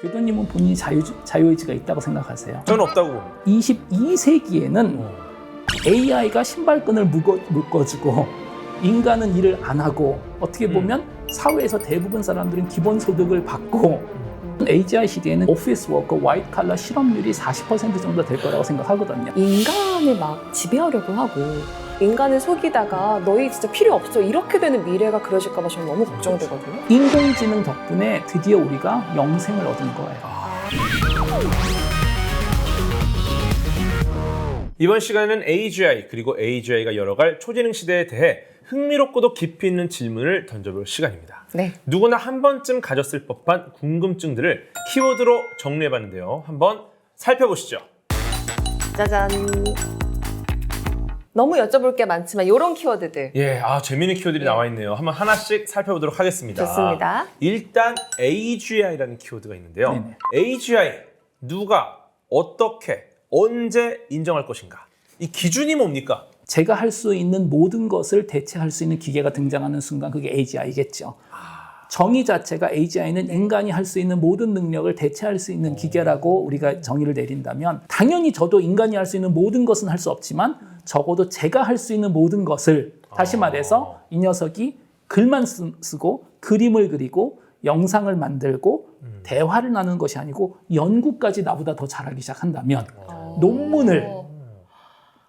교도님은 본인이 자유, 자유의지가 있다고 생각하세요? 저는 없다고 봅니다. 22세기에는 어. AI가 신발끈을 묶어, 묶어주고 인간은 일을 안 하고 어떻게 음. 보면 사회에서 대부분 사람들은 기본소득을 받고 AGI 시대에는 오피스 워커, 화이트 칼라 실업률이 40% 정도 될 거라고 생각하거든요. 인간을 막 지배하려고 하고 인간을 속이다가 너희 진짜 필요 없어 이렇게 되는 미래가 그려질까봐 저는 너무 걱정되거든요. 인공지능 덕분에 드디어 우리가 영생을 얻은 거예요. 이번 시간에는 AGI 그리고 AGI가 열어갈 초지능 시대에 대해 흥미롭고도 깊이 있는 질문을 던져볼 시간입니다. 네. 누구나 한 번쯤 가졌을 법한 궁금증들을 키워드로 정리해봤는데요. 한번 살펴보시죠. 짜잔. 너무 여쭤볼 게 많지만 이런 키워드들 예, 아 재미있는 키워드들이 예. 나와 있네요. 한번 하나씩 살펴보도록 하겠습니다. 좋습니다. 일단 AGI라는 키워드가 있는데요. 네네. AGI 누가 어떻게 언제 인정할 것인가? 이 기준이 뭡니까? 제가 할 수 있는 모든 것을 대체할 수 있는 기계가 등장하는 순간 그게 AGI겠죠. 정의 자체가 AGI는 인간이 할 수 있는 모든 능력을 대체할 수 있는 기계라고 우리가 정의를 내린다면 당연히 저도 인간이 할 수 있는 모든 것은 할 수 없지만 적어도 제가 할 수 있는 모든 것을 다시 아. 말해서 이 녀석이 글만 쓰, 쓰고 그림을 그리고 영상을 만들고 음. 대화를 나누는 것이 아니고 연구까지 나보다 더 잘하기 시작한다면 어. 논문을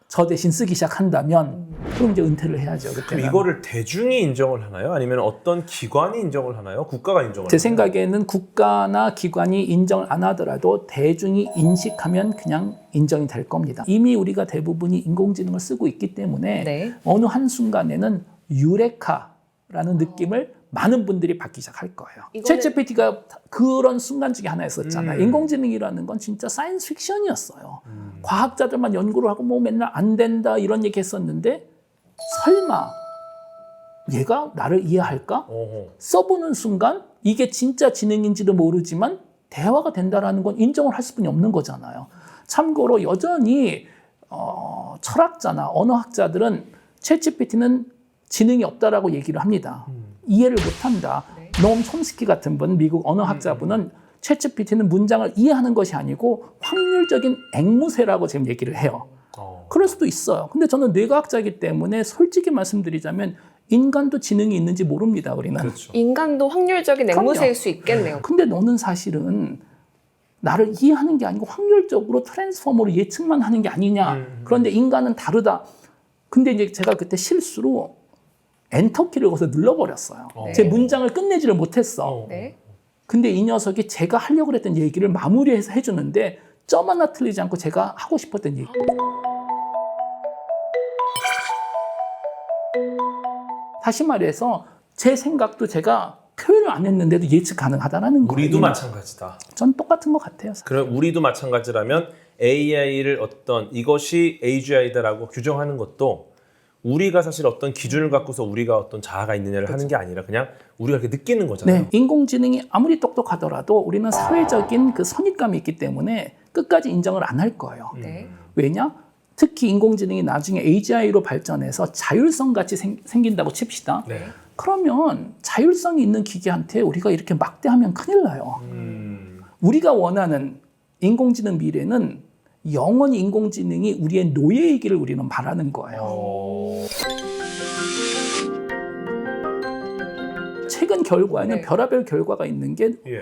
저 대신 쓰기 시작한다면 그럼 이제 은퇴를 해야죠. 그럼 그때는. 이거를 대중이 인정을 하나요? 아니면 어떤 기관이 인정을 하나요? 국가가 인정을 제 하나요? 생각에는 국가나 기관이 인정을 안 하더라도 대중이 인식하면 그냥 인정이 될 겁니다. 이미 우리가 대부분이 인공지능을 쓰고 있기 때문에 네. 어느 한 순간에는 유레카라는 느낌을 많은 분들이 받기 시작할 거예요. 이거는- 챗 GPT가 그런 순간 중에 하나였었잖아요. 음. 인공지능이라는 건 진짜 사이언스 픽션이었어요. 음. 과학자들만 연구를 하고 뭐 맨날 안 된다 이런 얘기 했었는데 설마 얘가 나를 이해할까? 어허. 써보는 순간 이게 진짜 지능인지도 모르지만 대화가 된다라는 건 인정을 할 수뿐이 없는 거잖아요. 참고로 여전히 어, 철학자나 언어학자들은 챗GPT는 지능이 없다라고 얘기를 합니다. 이해를 못한다. 네. 노엄 촘스키 같은 분, 미국 언어학자분은 챗GPT는 문장을 이해하는 것이 아니고 확률적인 앵무새라고 지금 얘기를 해요. 어. 그럴 수도 있어요. 근데 저는 뇌과학자이기 때문에 솔직히 말씀드리자면 인간도 지능이 있는지 모릅니다. 우리는. 그렇죠. 인간도 확률적인. 앵무새일 수 있겠네요. 근데 너는 사실은 나를 이해하는 게 아니고 확률적으로 트랜스포머로 예측만 하는 게 아니냐. 음. 그런데 인간은 다르다. 근데 이제 제가 그때 실수로 엔터키를 거기서 눌러버렸어요. 어. 제 문장을 끝내지를 못했어. 어. 네. 근데 이 녀석이 제가 하려고 했던 얘기를 마무리해서 해주는데 점 하나 틀리지 않고 제가 하고 싶었던 얘기. 다시 말해서 제 생각도 제가 표현을 안 했는데도 예측 가능하다라는 거예요. 우리도 마찬가지다. 전 똑같은 것 같아요. 그럼 우리도 마찬가지라면 AI를 어떤 이것이 AGI다라고 규정하는 것도 우리가 사실 어떤 기준을 갖고서 우리가 어떤 자아가 있느냐를 하는 게 아니라 그냥 우리가 이렇게 느끼는 거잖아요. 네, 인공지능이 아무리 똑똑하더라도 우리는 사회적인 그 선입감이 있기 때문에 끝까지 인정을 안 할 거예요. 음. 네. 왜냐? 특히 인공지능이 나중에 AGI로 발전해서 자율성 같이 생, 생긴다고 칩시다. 네. 그러면 자율성이 있는 기계한테 우리가 이렇게 막대하면 큰일 나요. 음. 우리가 원하는 인공지능 미래는 영원히 인공지능이 우리의 노예이기를 우리는 바라는 거예요. 어. 최근 결과에는 네. 별의별 결과가 있는 게 예.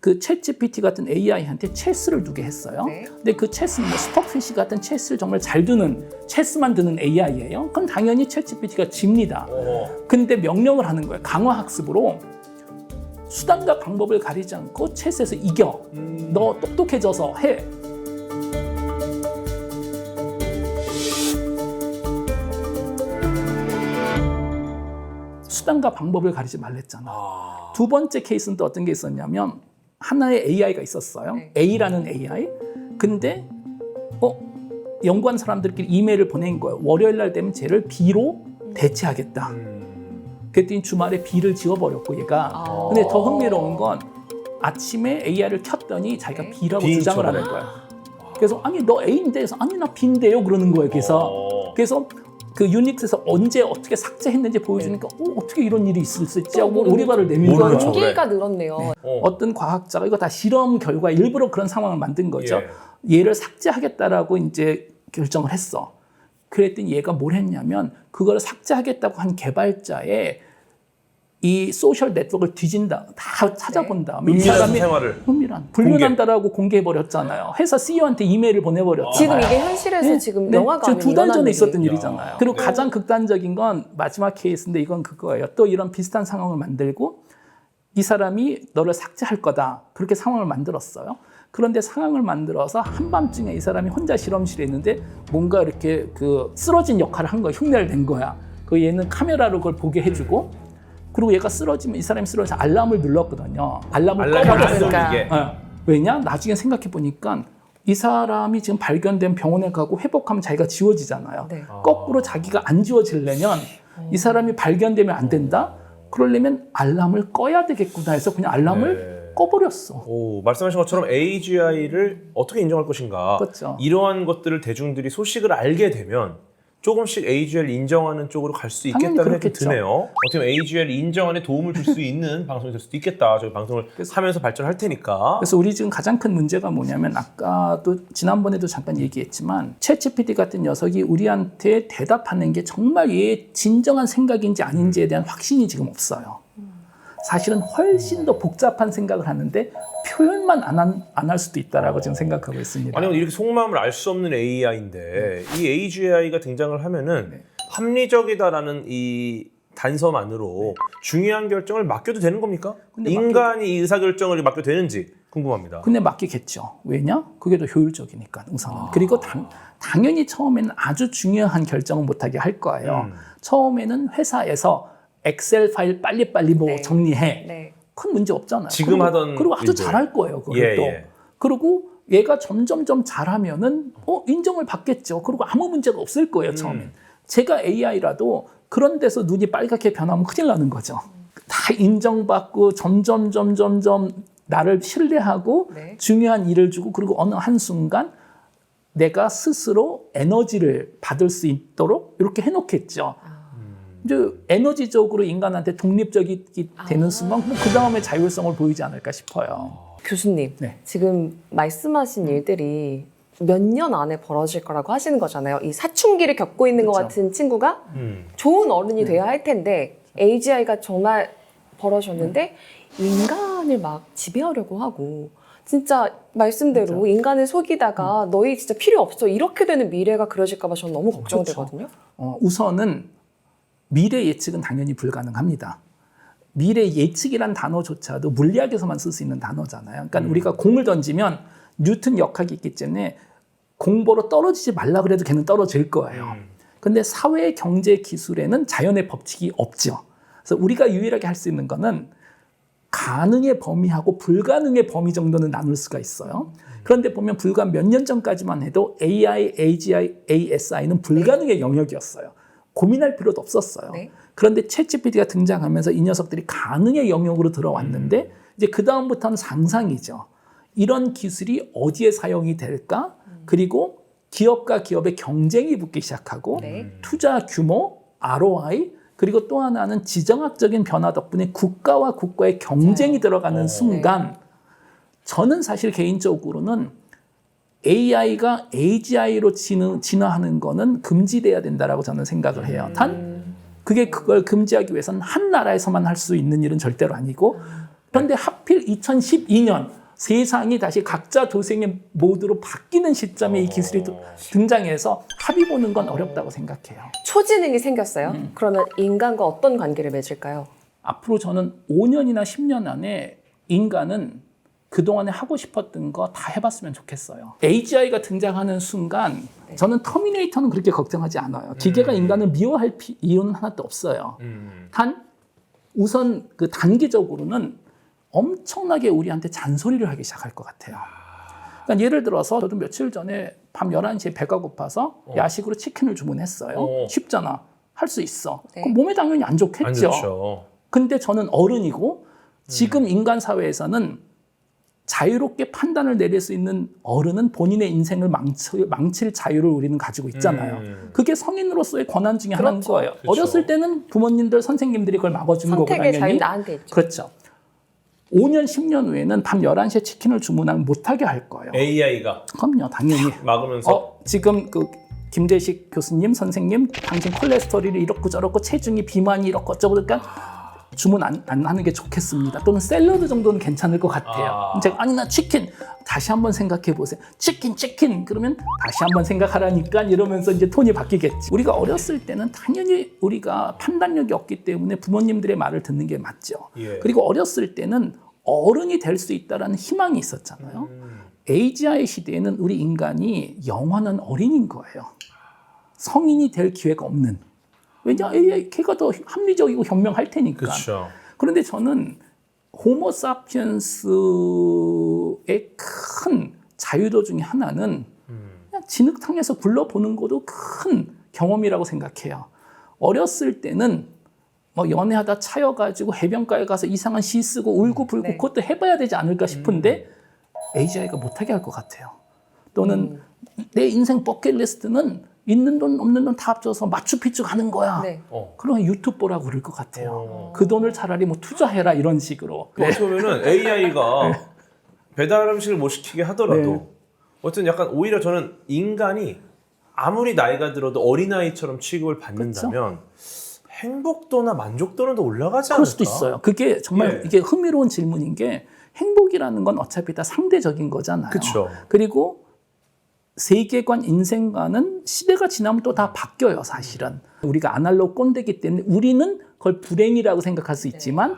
그 챗GPT 같은 AI한테 체스를 두게 했어요. 네. 근데 그 체스는 뭐 스톡피시 같은 체스를 정말 잘 두는 체스만 두는 AI예요. 그럼 당연히 챗GPT가 집니다. 어. 근데 명령을 하는 거예요. 강화 학습으로 수단과 방법을 가리지 않고 체스에서 이겨. 음. 너 똑똑해져서 해. 수단과 방법을 가리지 말랬잖아. 아. 두 번째 케이스는 또 어떤 게 있었냐면 하나의 AI가 있었어요. 네. A라는 AI. 근데 어 연구한 사람들끼리 이메일을 보낸 거예요. 월요일 날 되면 쟤를 B로 대체하겠다. 음. 그랬더니 주말에 B를 지워버렸고 얘가. 아. 근데 더 흥미로운 건 아침에 AI를 켰더니 자기가 네. B라고 주장을 하는 거야. 그래서 아니 너 A인데 해서 아니 나 B인데요 그러는 거예요. 그래서 어. 그래서 그 유닉스에서 언제 어떻게 삭제했는지 보여주니까 어, 어떻게 이런 일이 있을 수 있지 하고 오리발을 모르는 내밀고. 용기가 늘었네요. 어. 어떤 과학자가 이거 다 실험 결과 일부러 그런 상황을 만든 거죠. 얘를 삭제하겠다라고 이제 결정을 했어. 그랬더니 얘가 뭘 했냐면 그걸 삭제하겠다고 한 개발자의 이 소셜 네트워크를 뒤진다, 다 찾아본 다음에 이 사람이 생활을 은밀한 불륜한다라고 공개 해 버렸잖아요. 회사 CEO한테 이메일을 보내 버렸잖아요. 지금 이게 현실에서 지금 영화가 지금 아니면 두달 일어난 전에 일이- 있었던 일이잖아요. 그리고 네. 가장 극단적인 건 마지막 케이스인데 이건 그거예요. 또 이런 비슷한 상황을 만들고 이 사람이 너를 삭제할 거다. 그렇게 상황을 만들었어요. 그런데 상황을 만들어서 한밤중에 이 사람이 혼자 실험실에 있는데 뭔가 이렇게 그 쓰러진 역할을 한 거야. 흉내를 낸 거야. 그 얘는 카메라로 그걸 보게 해주고 그리고 얘가 쓰러지면 이 사람이 쓰러져서 알람을 눌렀거든요. 알람을 꺼버렸어요. 어, 왜냐? 나중에 생각해 보니까 이 사람이 지금 발견된 병원에 가고 회복하면 자기가 지워지잖아요. 네. 거꾸로 자기가 안 지워지려면 이 사람이 발견되면 안 된다. 그러려면 알람을 꺼야 되겠구나 해서 그냥 알람을 네. 꺼버렸어. 오, 말씀하신 것처럼 AGI를 어떻게 인정할 것인가. 그렇죠. 이러한 것들을 대중들이 소식을 알게 되면 조금씩 AGI를 인정하는 쪽으로 갈 수 당연히 있겠다는 생각이 그렇겠죠. 드네요. 어떻게 보면 AGI를 인정하는 도움을 줄 수 있는 방송이 될 수도 있겠다. 저희 방송을 하면서 발전할 테니까. 그래서 우리 지금 가장 큰 문제가 뭐냐면 아까도 지난번에도 잠깐 얘기했지만 챗GPT 같은 녀석이 우리한테 대답하는 게 정말 얘의 진정한 생각인지 아닌지에 대한 확신이 지금 없어요. 사실은 훨씬 더 복잡한 생각을 하는데 표현만 안할 수도 있다라고 지금 생각하고 있습니다. 아니 이렇게 속마음을 알 수 없는 AI인데 이 AGI가 등장을 하면은 네. 합리적이다라는 이 단서만으로 중요한 결정을 맡겨도 되는 겁니까? 인간이 이 의사 결정을 맡겨도 되는지 궁금합니다. 근데 맡기겠죠. 왜냐? 그게 더 효율적이니까 우선은. 그리고 당, 당연히 처음에는 아주 중요한 결정은 못하게 할 거예요. 음. 처음에는 회사에서 엑셀 파일 빨리빨리 뭐 네. 정리해. 네. 큰 문제 없잖아요. 지금 그리고, 하던 그리고 아주 일들. 잘할 거예요. 그걸 예, 또. 예. 그리고 얘가 점점점 잘하면은 어 인정을 받겠죠. 그리고 아무 문제가 없을 음. 거예요. 처음엔. 제가 AI라도 그런 데서 눈이 빨갛게 변하면 큰일 나는 거죠. 다 인정받고 점점 점점 점 나를 신뢰하고 네. 중요한 일을 주고 그리고 어느 한 순간 내가 스스로 에너지를 받을 수 있도록 이렇게 해놓겠죠. 이제 에너지적으로 인간한테 독립적이 되는 순간 그 다음에 자율성을 보이지 않을까 싶어요. 교수님, 네. 지금 말씀하신 일들이 몇 년 안에 벌어질 거라고 하시는 거잖아요. 이 사춘기를 겪고 있는 것 그쵸. 같은 친구가 음. 좋은 어른이 돼야 할 텐데 AGI가 정말 벌어졌는데 인간을 막 지배하려고 하고 진짜 말씀대로 인간을 속이다가 너희 진짜 필요 없어 이렇게 되는 미래가 그러질까봐 저는 너무 걱정되거든요. 어, 우선은 미래 예측은 당연히 불가능합니다. 미래 예측이란 단어조차도 물리학에서만 쓸 수 있는 단어잖아요. 그러니까 우리가 공을 던지면 뉴턴 역학이 있기 때문에 공보로 떨어지지 말라 그래도 걔는 떨어질 거예요. 근데 사회 경제 기술에는 자연의 법칙이 없죠. 그래서 우리가 유일하게 할 수 있는 거는 가능의 범위하고 불가능의 범위 정도는 나눌 수가 있어요. 그런데 보면 불과 몇 년 전까지만 해도 AI, AGI, ASI는 불가능의 영역이었어요. 고민할 필요도 없었어요. 네. 그런데 챗GPT가 등장하면서 이 녀석들이 가능의 영역으로 들어왔는데 이제 그 다음부터는 상상이죠. 이런 기술이 어디에 사용이 될까? 그리고 기업과 기업의 경쟁이 붙기 시작하고 네. 투자 규모, ROI, 그리고 또 하나는 지정학적인 변화 덕분에 국가와 국가의 경쟁이 맞아요. 들어가는 어. 순간 저는 사실 개인적으로는 AI가 AGI로 진화, 진화하는 거는 금지돼야 된다라고 저는 생각을 해요. 단 그게 그걸 금지하기 위해서는 한 나라에서만 할 수 있는 일은 절대로 아니고 그런데 하필 2012년 세상이 다시 각자 도생의 모드로 바뀌는 시점에 이 기술이 또 등장해서 합의 보는 건 어렵다고 생각해요. 초지능이 생겼어요. 음. 그러면 인간과 어떤 관계를 맺을까요? 앞으로 저는 5년이나 10년 안에 인간은 그동안에 하고 싶었던 거 다 해봤으면 좋겠어요. AGI가 등장하는 순간 저는 터미네이터는 그렇게 걱정하지 않아요. 기계가 인간을 미워할 피- 이유는 하나도 없어요. 음. 단 우선 그 단기적으로는 엄청나게 우리한테 잔소리를 하기 시작할 것 같아요. 그러니까 예를 들어서 저도 며칠 전에 밤 11시에 배가 고파서 야식으로 치킨을 주문했어요. 어. 쉽잖아. 할 수 있어. 네. 그럼 몸에 당연히 안 좋겠죠. 안 좋죠. 근데 저는 어른이고 지금 인간 사회에서는 자유롭게 판단을 내릴 수 있는 어른은 본인의 인생을 망칠, 망칠 자유를 우리는 가지고 있잖아요. 음. 그게 성인으로서의 권한 중에 하나인 그렇죠. 거예요. 그렇죠. 어렸을 때는 부모님들, 선생님들이 그걸 막아주는 거고 선택의 자유 당연히 나한테 있죠. 그렇죠. 5년, 10년 후에는 밤 11시에 치킨을 주문하면 못하게 할 거예요. AI가 그럼요, 당연히. 막으면서 어, 지금 그 김대식 교수님, 선생님, 당신 콜레스테롤이 이렇고 저렇고 체중이 비만이 이렇고 어쩌고 그러니까 주문 안, 안 하는 게 좋겠습니다. 또는 샐러드 정도는 괜찮을 것 같아요. 아. 제가 아니 나 치킨 다시 한번 생각해 보세요. 치킨 치킨 그러면 다시 한번 생각하라니까 이러면서 이제 톤이 바뀌겠지. 우리가 어렸을 때는 당연히 우리가 판단력이 없기 때문에 부모님들의 말을 듣는 게 맞죠. 예. 그리고 어렸을 때는 어른이 될 수 있다라는 희망이 있었잖아요. 음. AGI 시대에는 우리 인간이 영원한 어린인 거예요. 성인이 될 기회가 없는. 왜냐, AI 걔가 더 합리적이고 현명할 테니까. 그렇죠. 그런데 저는 호모 사피엔스의 큰 자유도 중에 하나는 그냥 진흙탕에서 굴러보는 것도 큰 경험이라고 생각해요. 어렸을 때는 뭐 연애하다 차여가지고 해변가에 가서 이상한 시 쓰고 울고 불고 네. 그것도 해봐야 되지 않을까 싶은데 AGI가 못하게 할 것 같아요. 또는 내 인생 버킷리스트는 있는 돈 없는 돈 다 합쳐서 마추픽추 가는 거야. 네. 어. 그러면 유튜브 보라고 그럴 것 같아요. 어. 그 돈을 차라리 뭐 투자해라 이런 식으로. 그 어떻게 보면은 AI가 배달 음식을 못 시키게 하더라도 네. 어쨌든 약간 오히려 저는 인간이 아무리 나이가 들어도 어린아이처럼 취급을 받는다면 행복도나 만족도는 더 올라가지 않을까? 그럴 수도 있어요. 그게 정말 예. 이게 흥미로운 질문인 게 행복이라는 건 어차피 다 상대적인 거잖아요. 그쵸. 그리고 세계관, 인생관은 시대가 지나면 또 다 바뀌어요, 사실은. 우리가 아날로그 꼰대기 때문에 우리는 그걸 불행이라고 생각할 수 있지만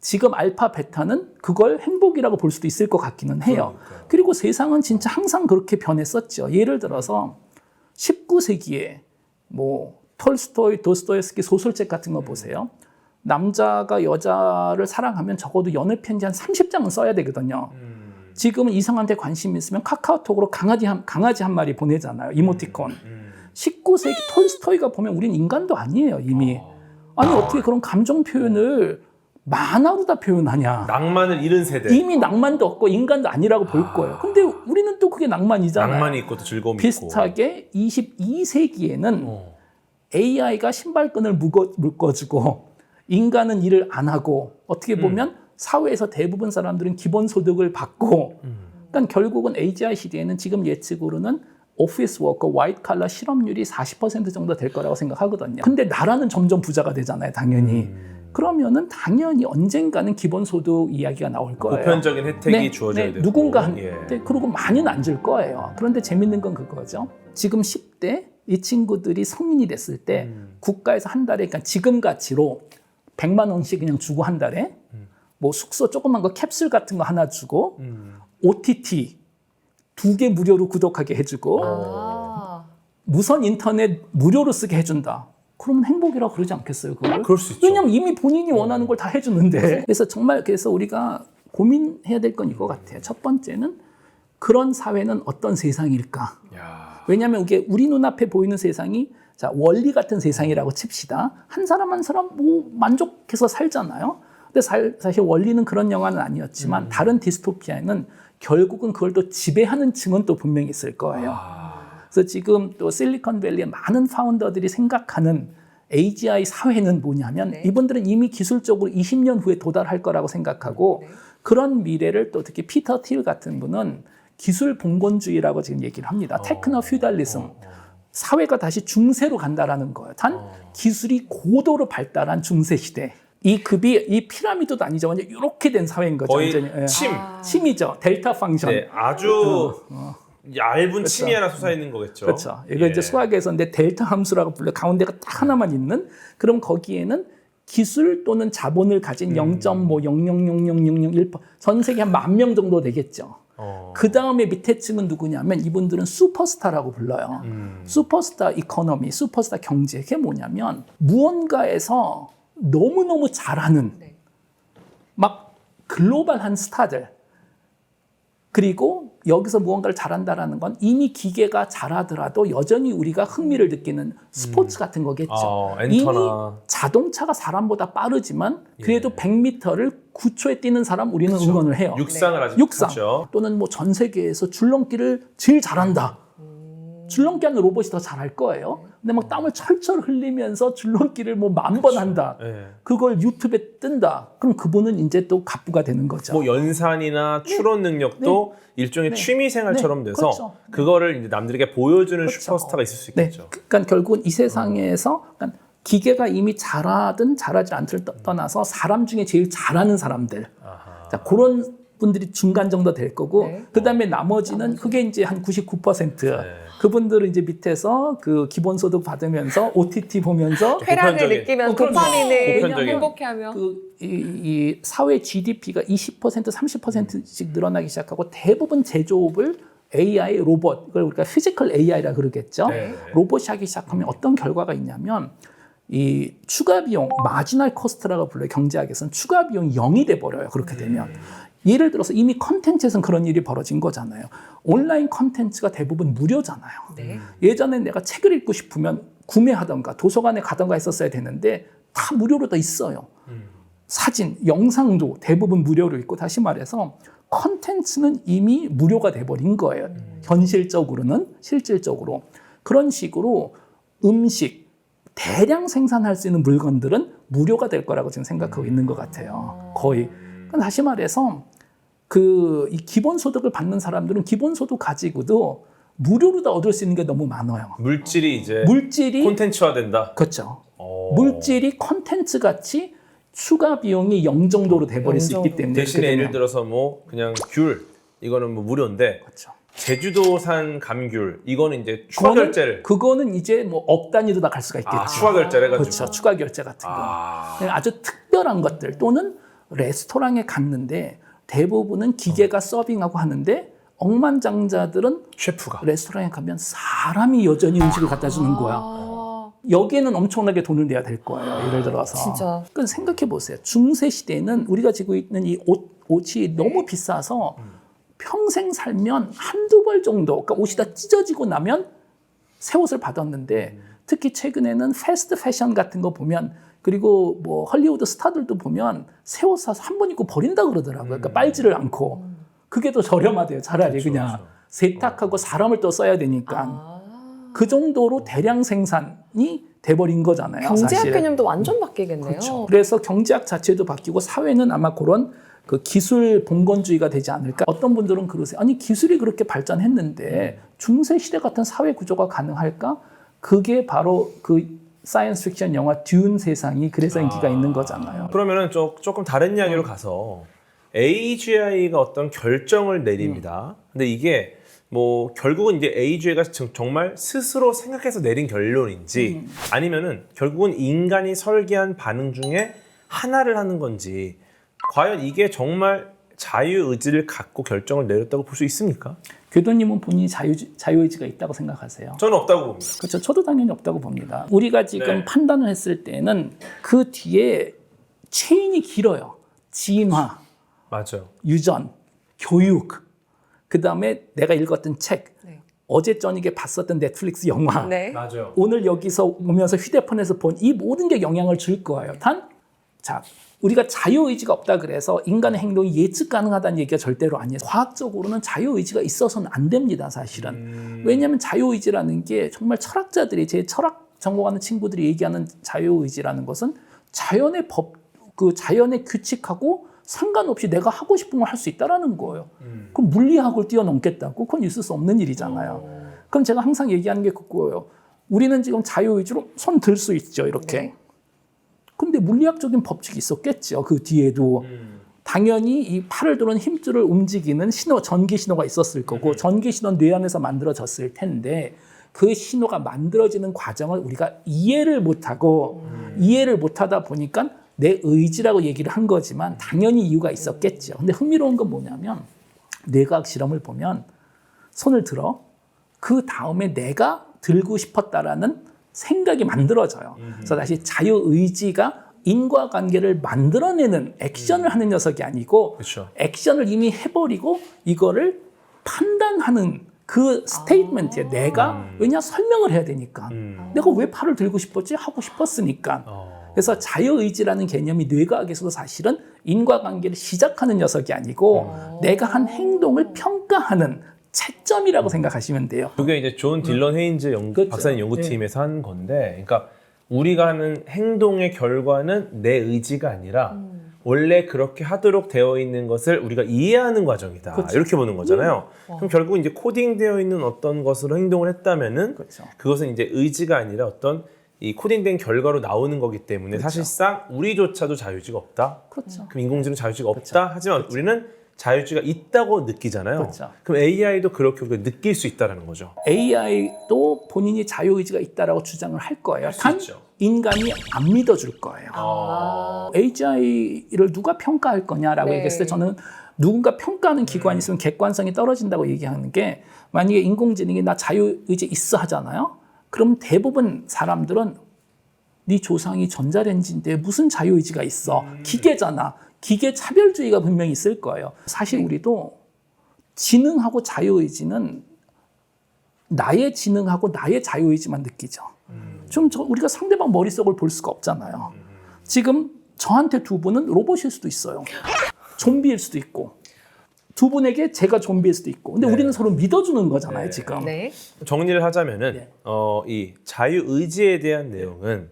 지금 알파, 베타는 그걸 행복이라고 볼 수도 있을 것 같기는 해요. 그러니까요. 그리고 세상은 진짜 항상 그렇게 변했었죠. 예를 들어서 19세기에 뭐 톨스토이, 도스토옙스키 소설책 같은 거 보세요. 남자가 여자를 사랑하면 적어도 연애 편지 한 30장은 써야 되거든요. 음, 지금은 이성한테 관심 있으면 카카오톡으로 강아지 한, 강아지 한 마리 보내잖아요. 이모티콘. 음. 19세기 톨스토이가 보면 우린 인간도 아니에요, 이미. 아니, 어떻게 그런 감정 표현을 만화로 다 표현하냐. 낭만을 잃은 세대. 이미 낭만도 없고 인간도 아니라고 볼 거예요. 근데 우리는 또 그게 낭만이잖아요. 낭만이 있고 또 즐거움이 비슷하게 22세기에는 있고. 어. AI가 신발끈을 묶어, 묶어주고 인간은 일을 안 하고 어떻게 보면 사회에서 대부분 사람들은 기본소득을 받고 그러니까 결국은 AGI 시대에는 지금 예측으로는 오피스 워커, 화이트 칼라 실업률이 40% 정도 될 거라고 생각하거든요. 근데 나라는 점점 부자가 되잖아요, 당연히. 그러면은 당연히 언젠가는 기본소득 이야기가 나올 거예요. 보편적인 혜택이 네, 주어져야 네, 되고. 누군가한테 예. 그리고 많이는 안 줄 거예요. 그런데 재밌는 건 그거죠. 지금 10대 이 친구들이 성인이 됐을 때 음. 국가에서 한 달에 그러니까 지금 가치로 100만 원씩 그냥 주고 한 달에 뭐 숙소 조그만 거 캡슐 같은 거 하나 주고 음. OTT 두 개 무료로 구독하게 해주고 아. 무선 인터넷 무료로 쓰게 해준다. 그러면 행복이라고 그러지 않겠어요, 그걸? 그럴 수 있죠. 왜냐면 이미 본인이 원하는 걸 다 해주는데. 그래서 정말 그래서 우리가 고민해야 될 건 이거 같아요. 첫 번째는 그런 사회는 어떤 세상일까? 야. 왜냐하면 이게 우리 눈앞에 보이는 세상이 자 원리 같은 세상이라고 칩시다. 한 사람 한 사람 뭐 만족해서 살잖아요. 근데 살- 사실 원리는 그런 영화는 아니었지만 다른 디스토피아에는 결국은 그걸 또 지배하는 층은 또 분명히 있을 거예요. 아. 그래서 지금 또 실리콘밸리의 많은 파운더들이 생각하는 AGI 사회는 뭐냐면 네. 이분들은 이미 기술적으로 20년 후에 도달할 거라고 생각하고 네. 그런 미래를 또 특히 피터 틸 같은 분은 기술 봉건주의라고 지금 얘기를 합니다. 테크노 퓨달리즘. 사회가 다시 중세로 간다라는 거예요. 단 기술이 고도로 발달한 중세 시대. 이 급이 이 피라미드도 아니죠. 완전 이렇게 된 사회인 거죠. 거의 완전히. 예. 침. 아. 침이죠. 델타 펑션. 네, 아주 얇은 침이 하나 솟아 있는 거겠죠. 그렇죠. 이거 예. 이제 수학에서 근데 델타 함수라고 불려 가운데가 딱 하나만 있는 그럼 거기에는 기술 또는 자본을 가진 음. 0.뭐0.00001%, 전 세계 한 만 명 정도 되겠죠. 어. 그 다음에 밑에 층은 누구냐면 이분들은 슈퍼스타라고 불러요. 음. 슈퍼스타 이코노미, 슈퍼스타 경제. 그게 뭐냐면 무언가에서 너무너무 잘하는 네. 막 글로벌한 스타들. 그리고 여기서 무언가를 잘한다라는 건 이미 기계가 잘하더라도 여전히 우리가 흥미를 느끼는 스포츠 같은 거겠죠. 아, 이미 자동차가 사람보다 빠르지만 그래도 예. 100m를 9초에 뛰는 사람 우리는 응원을 해요. 육상을 아직 육상 하죠. 또는 뭐 전 세계에서 줄넘기를 제일 잘한다. 줄넘기 하는 로봇이 더 잘할 거예요. 근데 막 땀을 철철 흘리면서 줄넘기를 뭐 만 번 한다. 예. 그걸 유튜브에 뜬다. 그럼 그분은 이제 또 갑부가 되는 거죠. 뭐 연산이나 추론 능력도 일종의 네. 취미 생활처럼 네. 돼서 그렇죠. 그거를 이제 남들에게 보여주는 그렇죠. 슈퍼스타가 있을 수 네. 있겠죠. 그러니까 결국은 이 세상에서 그러니까 기계가 이미 잘하든 잘하지 않든 떠- 떠나서 사람 중에 제일 잘하는 사람들. 아하. 자, 그런 분들이 중간 정도 될 거고 네. 그다음에 나머지는 그게 이제 한 99%. 네. 그분들은 이제 밑에서 그 기본소득 받으면서 OTT 보면서 쾌락을 보편적인- 느끼면 어, 그럼요. 도파민을 보편적인. 행복해하며 그 이, 이 사회 GDP가 20% 30%씩 늘어나기 시작하고 대부분 제조업을 AI 로봇 이걸 우리가 피지컬 AI라 그러겠죠. 네. 로봇이 하기 시작하면 어떤 결과가 있냐면 이 추가 비용 마지널 코스트라고 불러요 경제학에서는 추가 비용이 0이 돼 버려요 그렇게 되면 예를 들어서 이미 컨텐츠에서는 그런 일이 벌어진 거잖아요 온라인 컨텐츠가 대부분 무료잖아요 네. 예전에 내가 책을 읽고 싶으면 구매하던가 도서관에 가던가 했었어야 되는데 다 무료로 다 있어요. 사진, 영상도 대부분 무료로 있고 다시 말해서 컨텐츠는 이미 무료가 돼버린 거예요. 현실적으로는 실질적으로 그런 식으로 음식 대량 생산할 수 있는 물건들은 무료가 될 거라고 지금 생각하고 있는 것 같아요. 거의. 그러니까 다시 말해서 그 이 기본소득을 받는 사람들은 기본소득 가지고도 무료로 다 얻을 수 있는 게 너무 많아요. 물질이 이제 물질이 콘텐츠화된다. 그렇죠. 어. 물질이 컨텐츠 같이 추가 비용이 0 정도로 돼버릴 수 있기 영 때문에 대신에 예를 들어서 뭐 그냥 귤 이거는 뭐 무료인데 그렇죠. 제주도산 감귤 이거는 이제 추가 그거는- 결제를 그거는 이제 뭐 억 단위로 다 갈 수가 있겠죠. 아 추가 결제를 해가지고 그렇죠. 추가 결제 같은 거. 아. 아주 특별한 것들 또는 레스토랑에 갔는데 대부분은 기계가 서빙하고 하는데 억만장자들은 셰프가 레스토랑에 가면 사람이 여전히 음식을 갖다 주는 거야. 아, 여기에는 엄청나게 돈을 내야 될 거예요. 예를 들어서. 진짜. 그건 생각해 보세요. 중세 시대에는 우리가 지고 있는 이 옷, 옷이 너무 비싸서 평생 살면 한두 벌 정도, 그러니까 옷이 다 찢어지고 나면 새 옷을 받았는데 특히 최근에는 패스트 패션 같은 거 보면 그리고 뭐 헐리우드 스타들도 보면 새 옷 사서 한 번 입고 버린다 그러더라고요. 그러니까 빨지를 않고. 그게 더 저렴하대요. 차라리 그렇죠, 그냥 그렇죠. 세탁하고 사람을 또 써야 되니까. 아. 그 정도로 대량 생산이 돼버린 거잖아요. 경제학 사실. 개념도 완전 바뀌겠네요. 그렇죠. 그래서 경제학 자체도 바뀌고 사회는 아마 그런 그 기술 봉건주의가 되지 않을까. 어떤 분들은 그러세요. 아니 기술이 그렇게 발전했는데 중세 시대 같은 사회 구조가 가능할까? 그게 바로 그 사이언스 픽션 영화 듀운 세상이 그래서 인기가 있는 거잖아요. 그러면은 좀 조금 다른 이야기로 가서 AGI가 어떤 결정을 내립니다. 근데 이게 뭐 결국은 이제 AGI가 정말 스스로 생각해서 내린 결론인지 아니면은 결국은 인간이 설계한 반응 중에 하나를 하는 건지 과연 이게 정말 자유 의지를 갖고 결정을 내렸다고 볼 수 있습니까? 교도님은 본인이 자유, 자유의지가 있다고 생각하세요? 저는 없다고 봅니다. 그렇죠. 저도 당연히 없다고 봅니다. 우리가 지금 네. 판단을 했을 때는 그 뒤에 체인이 길어요. 진화, 맞아요. 유전, 교육, 그 다음에 내가 읽었던 책, 네. 어제 저녁에 봤었던 넷플릭스 영화, 네. 맞아요. 오늘 여기서 오면서 휴대폰에서 본 이 모든 게 영향을 줄 거예요. 단, 자, 우리가 자유의지가 없다 그래서 인간의 행동이 예측 가능하다는 얘기가 절대로 아니에요. 과학적으로는 자유의지가 있어서는 안 됩니다, 사실은. 음, 왜냐하면 자유의지라는 게 정말 철학자들이 제 철학 전공하는 친구들이 얘기하는 자유의지라는 것은 자연의 법, 그 자연의 규칙하고 상관없이 내가 하고 싶은 걸 할 수 있다라는 거예요. 음. 그럼 물리학을 뛰어넘겠다고? 그건 있을 수 없는 일이잖아요. 어. 그럼 제가 항상 얘기하는 게 그거예요. 우리는 지금 자유의지로 손 들 수 있죠, 이렇게. 네. 근데 물리학적인 법칙이 있었겠죠, 그 뒤에도. 음. 당연히 이 팔을 도는 힘줄을 움직이는 신호, 전기 신호가 있었을 거고, 음. 전기 신호는 뇌 안에서 만들어졌을 텐데, 그 신호가 만들어지는 과정을 우리가 이해를 못하고, 음. 이해를 못하다 보니까 내 의지라고 얘기를 한 거지만, 당연히 이유가 있었겠죠. 근데 흥미로운 건 뭐냐면, 뇌과학 실험을 보면, 손을 들어, 그 다음에 내가 들고 싶었다라는 생각이 만들어져요. 그래서 다시 자유의지가 인과관계를 만들어내는 액션을 하는 녀석이 아니고 그렇죠. 액션을 이미 해버리고 이거를 판단하는 그 스테이트먼트에 내가 왜냐 설명을 해야 되니까 음. 내가 왜 팔을 들고 싶었지 하고 싶었으니까 어. 그래서 자유의지라는 개념이 뇌과학에서도 사실은 인과관계를 시작하는 녀석이 아니고 내가 한 행동을 평가하는 채점이라고 생각하시면 돼요. 그게 이제 존 딜런 헤인즈 연, 그렇죠. 박사님 연구팀에서 한 건데, 그러니까 우리가 하는 행동의 결과는 내 의지가 아니라 원래 그렇게 하도록 되어 있는 것을 우리가 이해하는 과정이다. 그렇죠. 이렇게 보는 거잖아요. 그럼 결국 이제 코딩되어 있는 어떤 것으로 행동을 했다면은 그렇죠. 그것은 이제 의지가 아니라 어떤 이 코딩된 결과로 나오는 거기 때문에 사실상 우리조차도 자유의지가 없다. 그렇죠. 그럼 인공지능 자유의지가 없다. 하지만 우리는 자유의지가 있다고 느끼잖아요. 그렇죠. 그럼 AI도 그렇게 우리가 느낄 수 있다라는 거죠. AI도 본인이 자유의지가 있다라고 주장을 할 거예요. 수단 있죠. 인간이 안 믿어줄 거예요. 아. AGI를 누가 평가할 거냐라고 네. 얘기했을 때 저는 누군가 평가하는 기관이 있으면 객관성이 떨어진다고 얘기하는 게 만약에 인공지능이 나 자유의지 있어 하잖아요. 그럼 대부분 사람들은 네 조상이 전자레인지인데 무슨 자유의지가 있어? 기계잖아. 기계 차별주의가 분명히 있을 거예요. 사실 우리도 지능하고 자유의지는 나의 지능하고 나의 자유의지만 느끼죠. 좀 저, 우리가 상대방 머릿속을 볼 수가 없잖아요. 지금 저한테 두 분은 로봇일 수도 있어요. 좀비일 수도 있고. 두 분에게 제가 좀비일 수도 있고. 근데 우리는 서로 믿어주는 거잖아요, 네. 지금. 네. 정리를 하자면은 네. 어, 이 자유의지에 대한 내용은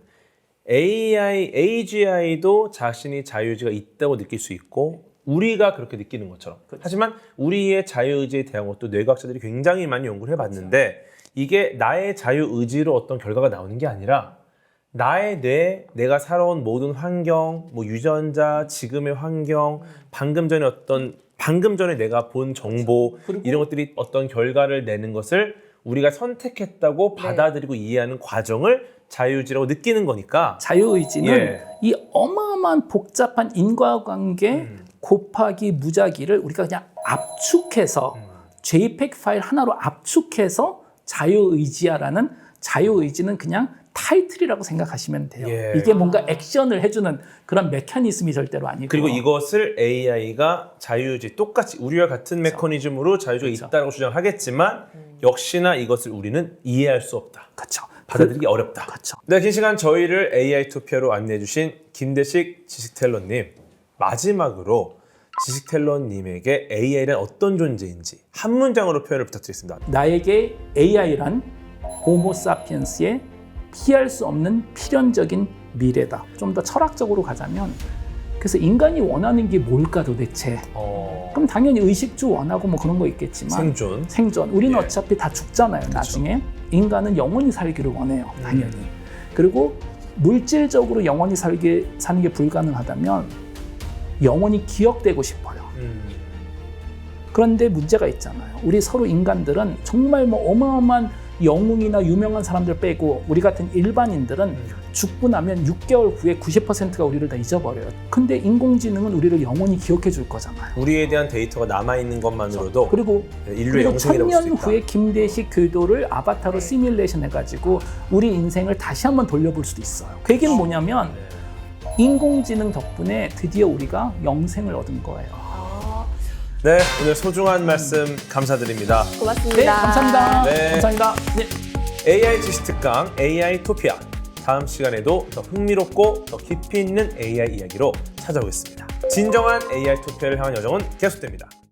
AI, AGI도 자신이 자유의지가 있다고 느낄 수 있고 우리가 그렇게 느끼는 것처럼. 하지만 우리의 자유의지에 대한 것도 뇌과학자들이 굉장히 많이 연구를 해봤는데 이게 나의 자유의지로 어떤 결과가 나오는 게 아니라 나의 뇌, 내가 살아온 모든 환경, 뭐 유전자, 지금의 환경, 방금 전에 어떤 방금 전에 내가 본 정보 그리고- 이런 것들이 어떤 결과를 내는 것을 우리가 선택했다고 네. 받아들이고 이해하는 과정을 자유의지라고 느끼는 거니까 자유의지는 예. 이 어마어마한 복잡한 인과관계 음. 곱하기 무작위를 우리가 그냥 압축해서 음. JPEG 파일 하나로 압축해서 자유의지야라는 자유의지는 그냥 타이틀이라고 생각하시면 돼요. 예. 이게 뭔가 액션을 해주는 그런 메커니즘이 절대로 아니고 그리고 이것을 AI가 자유의지 똑같이 우리와 같은 메커니즘으로 자유의지가 그렇죠. 있다고 주장하겠지만 역시나 이것을 우리는 이해할 수 없다. 그렇죠. 받아들이기 어렵다. 그렇죠. 네, 긴 시간 저희를 AI 투표로 안내해 주신 김대식 지식텔러님 마지막으로 지식텔러님에게 AI란 어떤 존재인지 한 문장으로 표현을 부탁드리겠습니다. 나에게 AI란 호모사피엔스의 피할 수 없는 필연적인 미래다. 좀 더 철학적으로 가자면 그래서 인간이 원하는 게 뭘까 도대체? 어, 그럼 당연히 의식주 원하고 뭐 그런 거 있겠지만 생존. 생존. 우리는 예. 어차피 다 죽잖아요. 나중에 인간은 영원히 살기를 원해요. 당연히. 그리고 물질적으로 영원히 살게 사는 게 불가능하다면 영원히 기억되고 싶어요. 음, 그런데 문제가 있잖아요. 우리 서로 인간들은 정말 뭐 어마어마한 영웅이나 유명한 사람들 빼고 우리 같은 일반인들은 죽고 나면 6개월 후에 90%가 우리를 다 잊어버려요. 근데 인공지능은 우리를 영원히 기억해 줄 거잖아요. 우리에 대한 데이터가 남아 있는 것만으로도 그리고 인류의 그리고 영생이라고 볼 천년 수 있다. 후에 김대식 교도를 아바타로 네. 시뮬레이션 해가지고 우리 인생을 다시 한번 돌려볼 수도 있어요. 그 얘기는 뭐냐면 인공지능 덕분에 드디어 우리가 영생을 얻은 거예요. 아, 네, 오늘 소중한 말씀 감사드립니다. 고맙습니다. 네, 감사합니다. 네. 감사합니다. 네. AI 지식 특강 AI 토피아 다음 시간에도 더 흥미롭고 더 깊이 있는 AI 이야기로 찾아오겠습니다. 진정한 AI 토피아를 향한 여정은 계속됩니다.